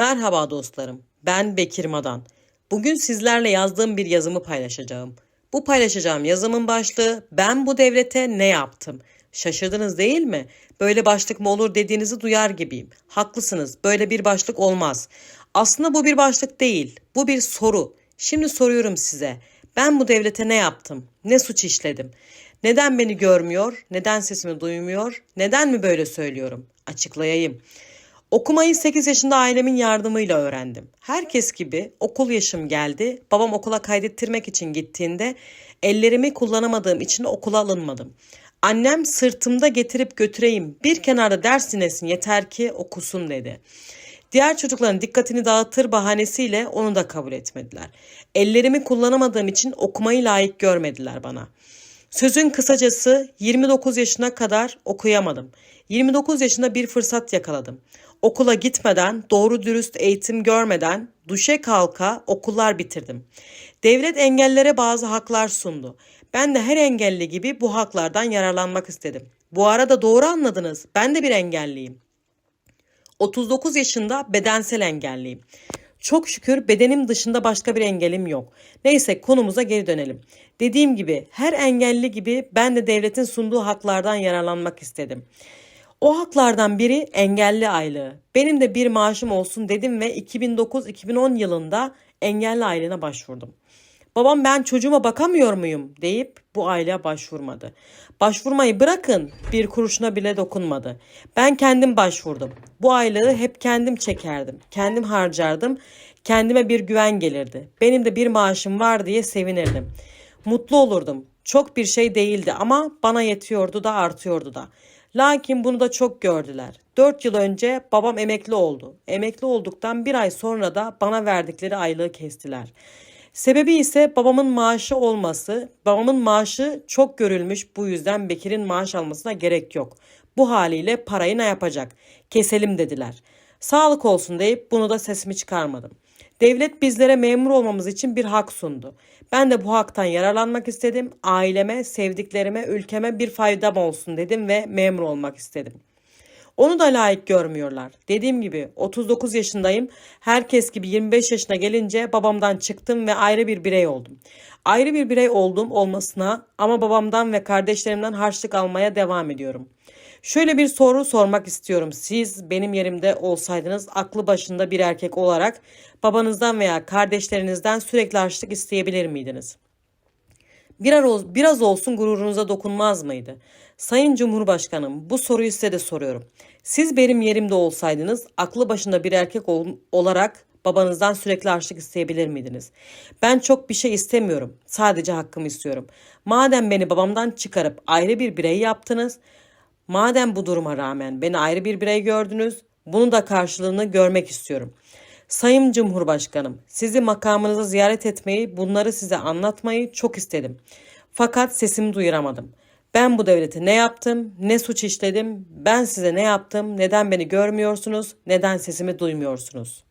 Merhaba dostlarım. Ben Bekir Madan. Bugün sizlerle yazdığım bir yazımı paylaşacağım. Bu paylaşacağım yazımın başlığı Ben bu devlete ne yaptım? Şaşırdınız değil mi? Böyle başlık mı olur dediğinizi duyar gibiyim. Haklısınız. Böyle bir başlık olmaz. Aslında bu bir başlık değil. Bu bir soru. Şimdi soruyorum size. Ben bu devlete ne yaptım? Ne suç işledim? Neden beni görmüyor? Neden sesimi duymuyor? Neden mi böyle söylüyorum? Açıklayayım. Okumayı 8 yaşında ailemin yardımıyla öğrendim. Herkes gibi okul yaşım geldi. Babam okula kaydettirmek için gittiğinde ellerimi kullanamadığım için okula alınmadım. Annem sırtımda getirip götüreyim bir kenarda ders dinlesin yeter ki okusun dedi. Diğer çocukların dikkatini dağıtır bahanesiyle onu da kabul etmediler. Ellerimi kullanamadığım için okumayı layık görmediler bana. Sözün kısacası 29 yaşına kadar okuyamadım. 29 yaşında bir fırsat yakaladım. Okula gitmeden, doğru dürüst eğitim görmeden duşe kalka okullar bitirdim. Devlet engellere bazı haklar sundu. Ben de her engelli gibi bu haklardan yararlanmak istedim. Bu arada doğru anladınız. Ben de bir engelliyim. 39 yaşında bedensel engelliyim. Çok şükür bedenim dışında başka bir engelim yok. Neyse konumuza geri dönelim. Dediğim gibi her engelli gibi ben de devletin sunduğu haklardan yararlanmak istedim. O haklardan biri engelli aylığı. Benim de bir maaşım olsun dedim ve 2009-2010 yılında engelli aylığına başvurdum. Babam ben çocuğuma bakamıyor muyum deyip bu aileye başvurmadı. Başvurmayı bırakın bir kuruşuna bile dokunmadı. Ben kendim başvurdum. Bu aylığı hep kendim çekerdim. Kendim harcardım. Kendime bir güven gelirdi. Benim de bir maaşım var diye sevinirdim. Mutlu olurdum. Çok bir şey değildi ama bana yetiyordu da artıyordu da. Lakin bunu da çok gördüler. 4 yıl önce babam emekli oldu. Emekli olduktan bir ay sonra da bana verdikleri aylığı kestiler. Sebebi ise babamın maaşı olması. Babamın maaşı çok görülmüş bu yüzden Bekir'in maaş almasına gerek yok. Bu haliyle parayı ne yapacak? Keselim dediler. Sağlık olsun deyip bunu da sesimi çıkarmadım. Devlet bizlere memur olmamız için bir hak sundu. Ben de bu haktan yararlanmak istedim. Aileme, sevdiklerime, ülkeme bir faydam olsun dedim ve memur olmak istedim. Onu da layık görmüyorlar. Dediğim gibi 39 yaşındayım. Herkes gibi 25 yaşına gelince babamdan çıktım ve ayrı bir birey oldum. Ayrı bir birey oldum olmasına ama babamdan ve kardeşlerimden harçlık almaya devam ediyorum. Şöyle bir soru sormak istiyorum. Siz benim yerimde olsaydınız aklı başında bir erkek olarak babanızdan veya kardeşlerinizden sürekli harçlık isteyebilir miydiniz? Biraz, biraz olsun gururunuza dokunmaz mıydı? Sayın Cumhurbaşkanım bu soruyu size de soruyorum. Siz benim yerimde olsaydınız aklı başında bir erkek ol, olarak babanızdan sürekli harçlık isteyebilir miydiniz? Ben çok bir şey istemiyorum. Sadece hakkımı istiyorum. Madem beni babamdan çıkarıp ayrı bir birey yaptınız, madem bu duruma rağmen beni ayrı bir birey gördünüz, bunun da karşılığını görmek istiyorum. Sayın Cumhurbaşkanım, sizi makamınıza ziyaret etmeyi, bunları size anlatmayı çok istedim. Fakat sesimi duyuramadım. Ben bu devlete ne yaptım, ne suç işledim, ben size ne yaptım, neden beni görmüyorsunuz, neden sesimi duymuyorsunuz?''